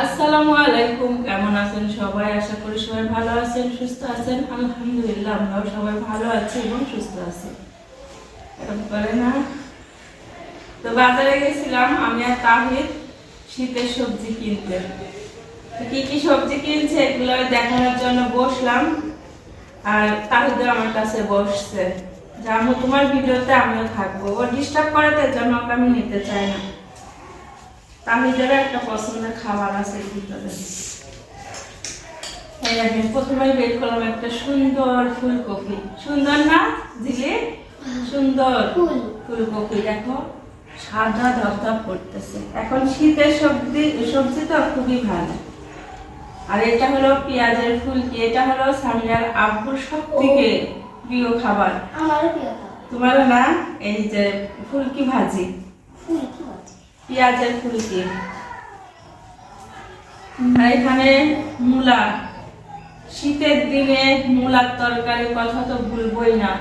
আসসালামু আলাইকুম, কেমন আছেন সবাই? আশা করি সবাই ভালো আছেন, সুস্থ আছেন। আলহামদুলিল্লাহ, আমরাও সবাই ভালো আছি এবং সুস্থ আছি। না? তো বাজারে গেছিলাম, আমি আর তাহিদ শীতের সবজি কিনতে। কি কি সবজি কিনছে এগুলো দেখানোর জন্য বসলাম, আর তাহিদ আমার কাছে বসছে। যে আমি তোমার ভিডিওতে আমিও থাকব। ও ডিস্টার্ব করে তার জন্য ওকে আমি নিতে চাই না। তাহিদের একটা পছন্দের খাবার আছে ভিতরে এই আমি প্রথমে বের করলাম একটা সুন্দর ফুলকপি। সুন্দর না দিলে? সুন্দর ফুলকপি দেখো সাদা ধপধপ করতেছে। এখন শীতের সবজি সবজি তো খুবই ভালো। আর এটা হলো পেঁয়াজের ফুলকি এটা হলো সামিয়ার আব্বুর সব থেকে প্রিয় খাবার? আমারও প্রিয় খাবার। তোমারও না? এই যে ফুলকি ভাজি। ফুল কি বলছে পেঁয়াজের ফুলকি। আর এখানে মূলা। শীতের দিনে মূলার তরকারি কথা তো ভুলবই না।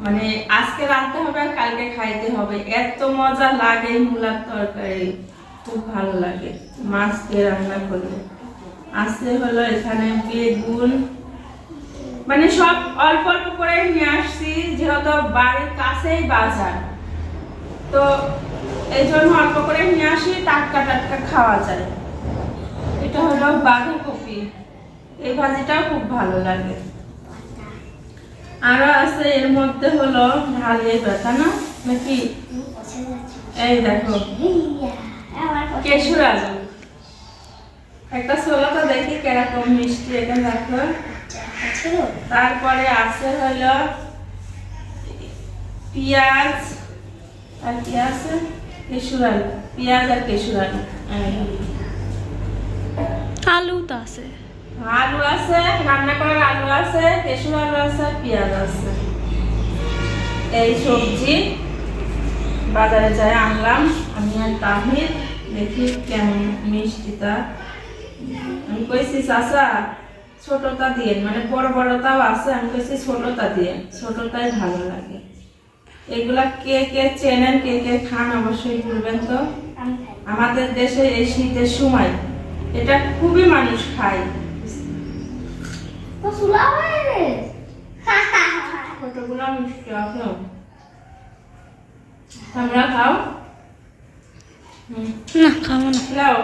মানে আজকে রাখতে হবে আর কালকে খাইতে হবে। এত মজা লাগে মূলার তরকারি। খুব ভালো লাগে। মাছ দিয়ে রান্না করলে। আজকে হলো এখানে বেগুন মানে সব অল্প অল্প করে নিয়ে আসছি, যেহেতু বাড়ির কাছেই বাজার। তো এই জন্য অল্প করে নিয়ে আসি, টাটকা টাটকা খাওয়া যায়। এটা হলো বাঁধাকপি। এই ভাজিটাও খুব ভালো লাগে। আরও আছে, এর মধ্যে হলো ঢালিয়ে ব্যথা না? নাকি? এই দেখো। কেশুর আলু। একটা ছোলা দেখি কীরকম মিষ্টি এটা দেখো। তারপরে আছে হলো পেঁয়াজ আর কি আছে? কেশুর আলু পেঁয়াজ আর কেশুর আলু। আলু তো আছে। আলু আছে রান্না করার আলু আছে কেশুর আলু আছে পেঁয়াজ আছে। এই সবজি বাজারে যাই আনলাম আমি আর তাহির দেখি কেমন মিষ্টিটা। আমি কইছি চাচা ছোটটা দিয়ে মানে বড় বড়টাও আছে আমি কইছি ছোটটা দিয়ে ছোটটাই ভালো লাগে। এগুলা কে কে চেনেন কে কে খান অবশ্যই বলবেন তো। আমাদের দেশে এই শীতের সময় এটা খুবই মানুষ খায়। ছোটগুলো মিষ্টি আছে। তোমরা খাও। হুম, না খাব না। লাও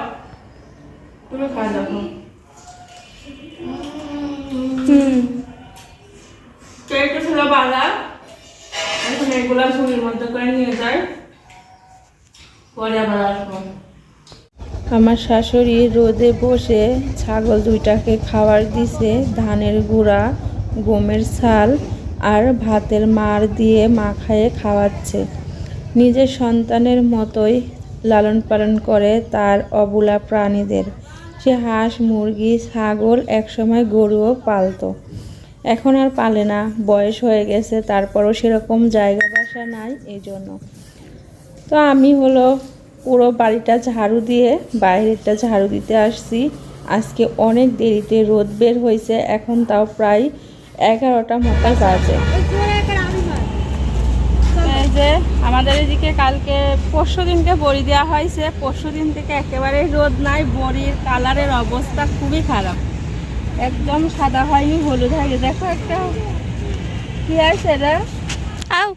তুমি খাও দেখো। আমার শাশুড়ি রোদে বসে ছাগল দুইটাকে খাবার দিছে, ধানের গুঁড়া, গমের ছাল আর ভাতের মার দিয়ে মাখায়ে খাওয়াচ্ছে। নিজের সন্তানের মতোই লালন পালন করে তার অবলা প্রাণীদের। সে হাঁস, মুরগি, ছাগল একসময় গরুও পালতো। এখন আর পালে না, বয়স হয়ে গেছে, তারপরও সেরকম জায়গা বাসা নাই এই জন্য তো আমি হলো পুরো বাড়িটা ঝাড়ু দিয়ে বাইরেটা ঝাড়ু দিতে আসছি। আজকে অনেক দেরিতে রোদ বের হয়েছে, এখন তাও প্রায় এগারোটা মতো বাজে। যে আমাদের এদিকে কালকে পরশু দিনকে বড়ি দেওয়া হয়েছে। পরশু দিন থেকে একেবারে রোদ নাই বড়ির কালারের অবস্থা খুবই খারাপ। একদম সাদা হয়নি হলুদ হয়ে দেখো একটা কি আছে এটা? আও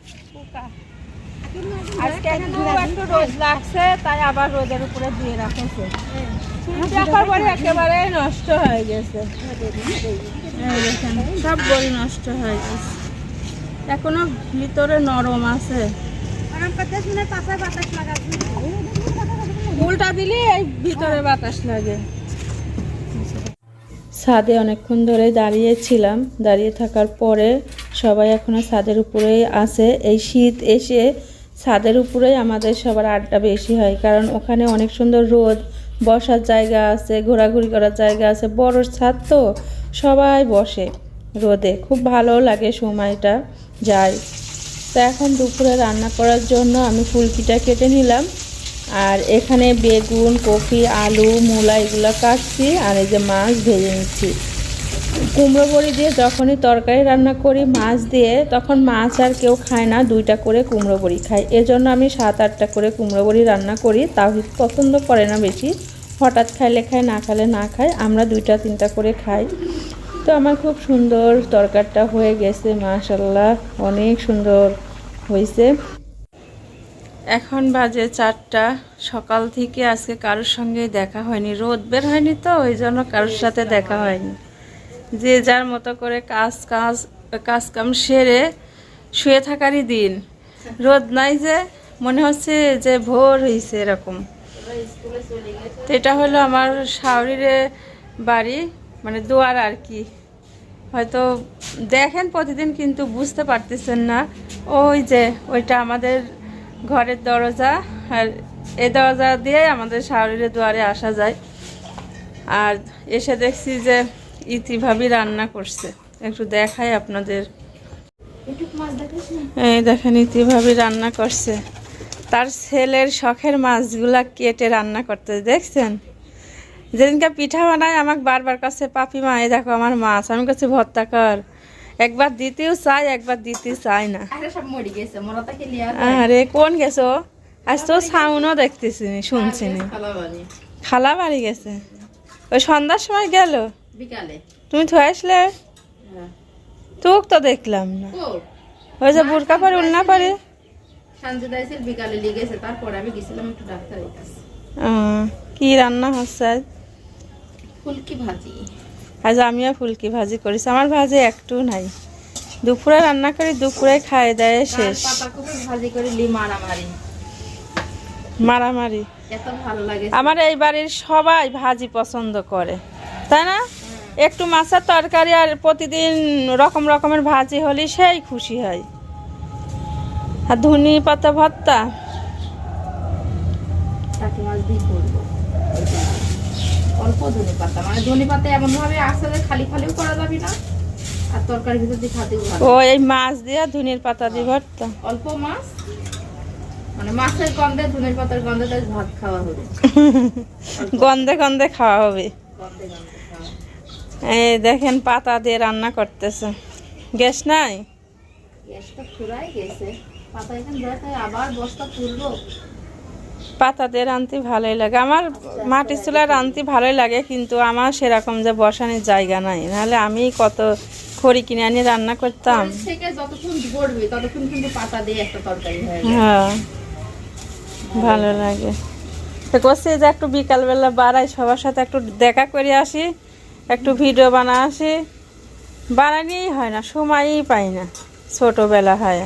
আজকে একটু একটু রোদ লাগছে তাই আবার রোদের উপরে দিয়ে রাখেছে। দেখার পরে একেবারে নষ্ট হয়ে গেছে। সব বড়ি নষ্ট হয়ে গেছে। এখনও ভিতরে নরম আছে। উল্টা দিলে এই ভিতরে বাতাস লাগে। ছাদে অনেকক্ষণ ধরে দাঁড়িয়েছিলাম। দাঁড়িয়ে থাকার পরে সবাই এখনও ছাদের উপরেই আছে। এই শীত এসে ছাদের উপরেই আমাদের সবার আড্ডা বেশি হয় কারণ ওখানে অনেক সুন্দর রোদ বসার জায়গা আছে ঘোরাঘুরি করার জায়গা আছে বড় ছাদ তো সবাই বসে রোদে। খুব ভালো লাগে সময়টা। যায় তো এখন দুপুরে রান্না করার জন্য আমি ফুলকিটা কেটে নিলাম। আর এখানে বেগুন, কপি, আলু, মূলা এগুলো কাটছি আর এই যে মাছ ভেজে নিচ্ছি। কুমড়ো বড়ি দিয়ে যখনই তরকারি রান্না করি মাছ দিয়ে, তখন মাছ আর কেউ খায় না, দুইটা করে কুমড়ো বড়ি খায় এজন্য আমি সাত আটটা করে কুমড়ো বড়ি রান্না করি, তাও পছন্দ করে না বেশি। হঠাৎ খাইলে খায় না খাইলে না খায়, আমরা দুইটা তিনটা করে খাই। তো আমার খুব সুন্দর তরকারটা হয়ে গেছে মাশাল্লাহ অনেক সুন্দর হয়েছে এখন বাজে চারটা, সকাল থেকে আজকে কারোর সঙ্গে দেখা হয়নি, রোদ বের হয়নি তো, ওই জন্য কারোর সাথে দেখা হয়নি। যে যার মতো করে কাজ কাজ কাজ কাম সেরে শুয়ে থাকারই দিন। রোদ নাই যে, মনে হচ্ছে যে ভোর হয়েছে এরকম। তো এটা হলো আমার শাওরিরে বাড়ি। মানে দুয়ার আর কি। হয়তো দেখেন প্রতিদিন কিন্তু বুঝতে পারতেছেন না। ওই যে ওইটা আমাদের ঘরের দরজা আর এই দরজা দিয়ে আমাদের শাওরিরে দুয়ারে আসা যায়। আর এসে দেখছি যে ইতিভাবে রান্না করছে। একটু দেখাই আপনাদের। এই দেখেন ইতিভাবে রান্না করছে। তার ছেলের শখের মাছগুলা কেটে রান্না করতে দেখছেন? যেদিনকে পিঠা বানায় আমাকে বারবার কাছে পাপি মা এই দেখো আমার মাছ আমি কাছে ভর্তা কর। একবার দিতেও চাই একবার দিতে চাই না। আরে কোন গেছো? আজ তো সাউনও দেখতেছি শুনছি খালা বাড়ি গেছে। ওই সন্ধ্যার সময় গেল? তুমি থুয়ে আসলে? হ্যাঁ। তো দেখলাম না। ওই যে বুরকা পরে উল্না পরে কি রান্না হচ্ছে ফুলকি ভাজি? আজ আমিও ফুলকি ভাজি করেছি। আমার ভাজি একটু নাই। দুপুরে রান্না করি দুপুরে খাই দেয় শেষ। ভাজি করে লি মারামারি। মারামারি। এত ভালো লাগে। আমার এই বাড়ির সবাই ভাজি পছন্দ করে তাই না? একটু মাছের তরকারি আর প্রতিদিন রকম রকমের ভাজি হলে সেই খুশি হয়। আর ধনি পাতা ভর্তা। মাছ দিয়ে অল্প ধনে পাতা। মানে ধনে পাতা এমন ভাবে আসে যে খালি খালিও করা যাবে না আর তরকারির ভিতর দিয়ে খাতেও ও এই মাছ দিয়ে ধনির পাতা দিয়ে ভর্তা? অল্প মাছ মানে মাছের গন্ধে ধনের পাতার গন্ধে তাই ভাত খাওয়া হবে। গন্ধে গন্ধে খাওয়া হবে। এই দেখেন পাতা দিয়ে রান্না করতেছে। গ্যাস নাই? গ্যাসটা ফুরাই গেছে। পাতা এখানে আবার বস্তা তুলবো। পাতা দিয়ে রাঁধতে ভালোই লাগে। আমার মাটির চুলায় রাঁধতে ভালোই লাগে কিন্তু আমার সেরকম যে বসানোর জায়গা নাই। নাহলে আমি কত খড়ি কিনে আনি রান্না করতাম। হয়ে ভালো লাগে। তো করছি যে একটু বিকালবেলা বাড়াই সবার সাথে একটু দেখা করে আসি একটু ভিডিও বানা আসি। বানানিই হয় না সময়ই পাই না ছোটোবেলা হয়।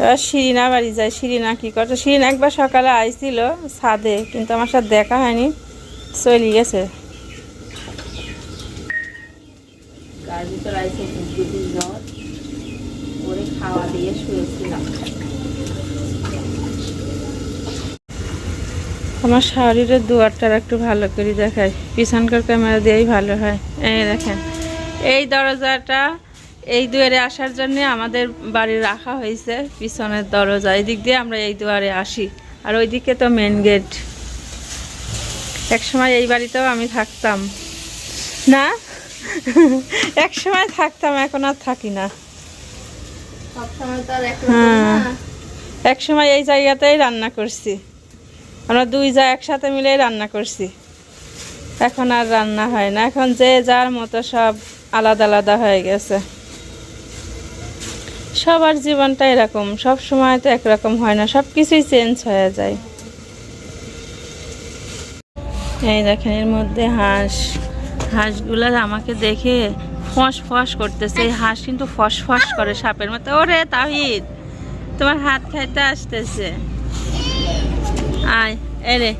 এবার শিরিনা বাড়ি যায়। শিরিনা কী করছে? শিরিনা একবার সকালে আইছিল ছাদে কিন্তু আমার সাথে দেখা হয়নি চলে গেছে। খাওয়া দিয়ে শুয়েছিলাম। আমার শরীরের দুয়ারটার একটু ভালো করে দেখায় পিছনকার ক্যামেরা দিয়েই ভালো হয়। এই দেখেন এই দরজাটা এই দুয়ারে আসার জন্য আমাদের বাড়ি রাখা হয়েছে, পিছনের দরজা। এই দিক দিয়ে আমরা এই দুয়ারে আসি। আর ওইদিকে তো মেন গেট এক সময় এই বাড়িতেও আমি থাকতাম। না? এক সময় থাকতাম, এখন আর থাকি না। হ্যাঁ। না এক সময় এই জায়গাতেই রান্না করছি। আমরা দুই যা একসাথে মিলেই রান্না করছি। এখন আর রান্না হয় না। এখন যে যার মতো সব আলাদা আলাদা হয়ে গেছে। সবার জীবনটা এরকম সব সময় তো একরকম হয় না সব কিছুই চেঞ্জ হয়ে যায়। এই দেখেন এর মধ্যে হাঁস হাঁসগুলা আমাকে দেখে ফস ফস করতেছে এই হাঁস কিন্তু ফস ফস করে সাপের মতো। ওরে তাহিদ তোমার হাত খাইতে আসতেছে। আয় এরে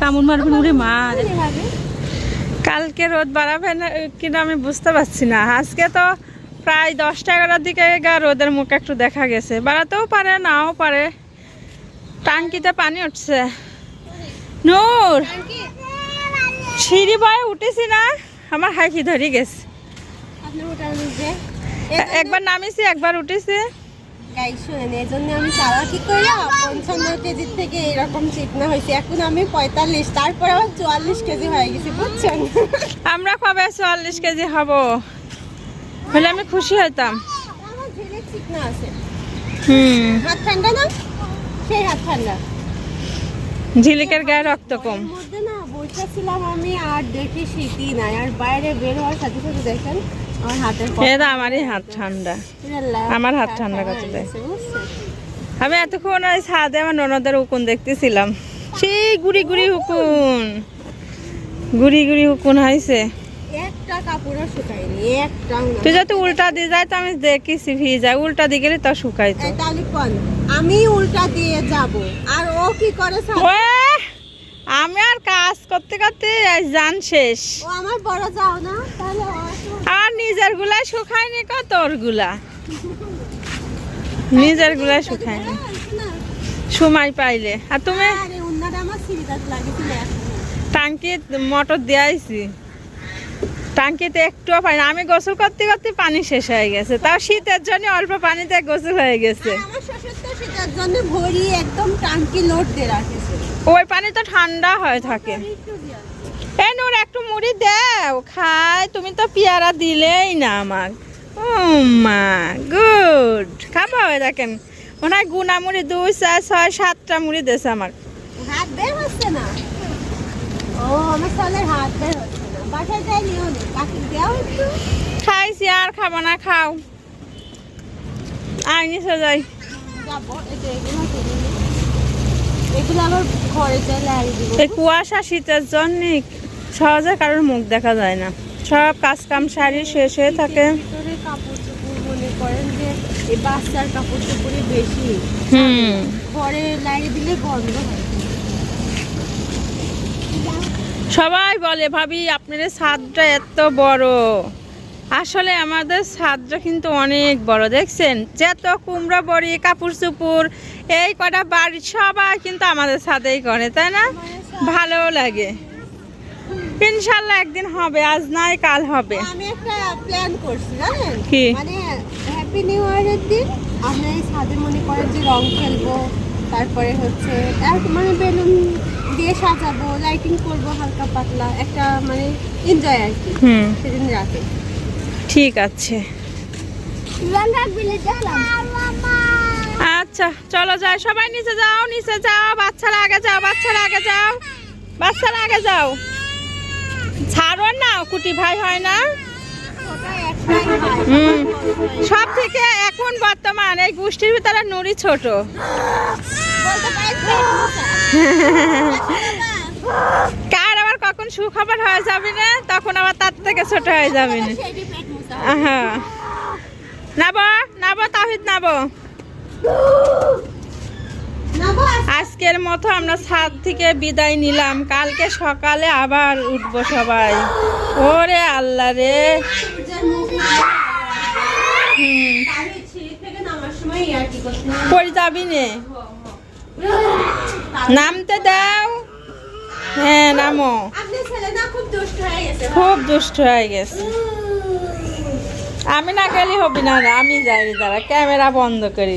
কামড় মারবেন উড়ে মার কালকে রোদ বাড়াবে না কিনা আমি বুঝতে পারছি না। আজকে তো প্রায় দশটা এগারোটার দিকে গা রোদের মুখ একটু দেখা গেছে। বাড়াতেও পারে নাও পারে। টাঙ্কিতে পানি উঠছে। নূর! সিঁড়ি বয়ে উঠেছি না আমার হাঁকি ধরে গেছে। একবার নামিছি একবার উঠেছি। গাই শুনেন এই জন্য আমি চালাকি করে পঞ্চান্ন কেজির থেকে এরকম চিকনা হয়েছে। এখন আমি পঁয়তাল্লিশ তারপর আবার চুয়াল্লিশ কেজি হয়ে গেছি বুঝছেন? আমরা কবে চুয়াল্লিশ কেজি হব? হলে আমি খুশি আমার চিকনা আছে। হুম। হাত ঠান্ডা না? সেই হাত ঠান্ডা। ঝিলিকের গায়ে রক্ত কম। মধ্যে না বসেছিলাম আমি আর দেখি শীতই নাই আর বাইরে বের হওয়ার সাথে সাথে দেখেন আমারই হাত ঠান্ডা। আমার হাত ঠান্ডা করতে দেয়। আমি এতক্ষণ ওই ছাদে আমার ননদের উকুন দেখতেছিলাম। সেই গুড়ি গুড়ি উকুন গুড়ি গুড়ি উকুন হয়েছে। তুই উল্টা দিয়ে যায় তো আমি দেখেছি ভিজা উল্টা দিয়ে গেলে তো আমি উল্টা দিয়ে যাব। আর ও কি করে সাথে আমি আর কাজ করতে করতে জান শেষ। ও আমার বড় যাও না তাহলে আর নিজেরগুলা শুকায়নি তোরগুলা? নিজেরগুলা শুকায়নি। না, সময় পাইলে। আর তুমি। টাঙ্কি মোটর দিয়েছি টাঙ্কিতে একটুও পানি আমি গোসল করতে করতে পানি শেষ হয়ে গেছে। তাও শীতের জন্য অল্প পানিতে গোসল হয়ে গেছে। জন্য ভরি একদম টাঙ্কি লোড দিয়ে রাখেছে। ওই পানি তো ঠান্ডা হয়ে থাকে। একটু দিয়া। এ নূর একটু মুড়ি দাও। খাই তুমি তো পেয়ারা দিলেই না আমার মা গুড। খাব দেখেন। মনে হয় গুনা মুড়ি দুই চার ছয় সাতটা মুড়ি দিয়েছে আমার হাত বের হচ্ছে না? ও আমার সালের হাত বের হচ্ছে না। বাসায় যাই নিও নি। কাকি দেও একটু। খাইছি আর খাব না খাও। আই নিচে যাই। যাব এই যে এগুলো কিনে নিই। এগুলো আবার ঘরে যাই লাগিয়ে দিব এই কুয়াশা শীতের জন্য সহজে কারোর মুখ দেখা যায় না। সব কাজ কাম সারি শেষ হয়ে থাকে। কাপড় চোপড় মনে করেন যে এই বাচ্চার কাপড় চোপড়ই বেশি। হুম। ঘরে লাগিয়ে দিলে গন্ধ হয়। সবাই বলে ভাবি আপনার ছাদটা এত বড়। আসলে আমাদের ছাদটা কিন্তু অনেক বড় দেখছেন? যত কুমড়া বড়ি কাপড় চুপুর এই কটা বাড়ি সবাই কিন্তু আমাদের ছাদেই করে তাই না? ভালো লাগে। ইনশাল্লাহ একদিন হবে আজ নাই কাল হবে। আমি একটা প্ল্যান করছি জানেন? কি? মানে হ্যাপি নিউ ইয়ারের দিন আমরা এই ছাদে মনে করেন যে রং খেলব তারপরে হচ্ছে আর মানে বেলুন দিয়ে সাজাবো লাইটিং করব হালকা পাতলা একটা মানে এনজয় আর কি হুম। সেদিন রাতে। ঠিক আছে। আচ্ছা চলো যাই সবাই নিচে যাও নিচে যাও বাচ্চারা আগে যাও বাচ্চারা আগে যাও বাচ্চারা আগে যাও। ছাড়ো না, কুটি ভাই হয় না? সব থেকে এখন বর্তমান, এই গোষ্ঠীর ভিতরে নুরি ছোট। কার আবার কখন সুখবর হয়ে যাবে না তখন আবার তার থেকে ছোট হয়ে যাবে না। হ্যাঁ নাবো নাবো, তাহিদ নাবো। আজকের মতো আমরা ছাদ থেকে বিদায় নিলাম। কালকে সকালে আবার উঠবো সবাই। ওরে আল্লাহ রে। যাবি নামতে দাও। হ্যাঁ নামো। খুব দুষ্ট হয়ে গেছে। আমি না গেলে হবি না আমি যাই রে দাঁড়া, ক্যামেরা বন্ধ করি।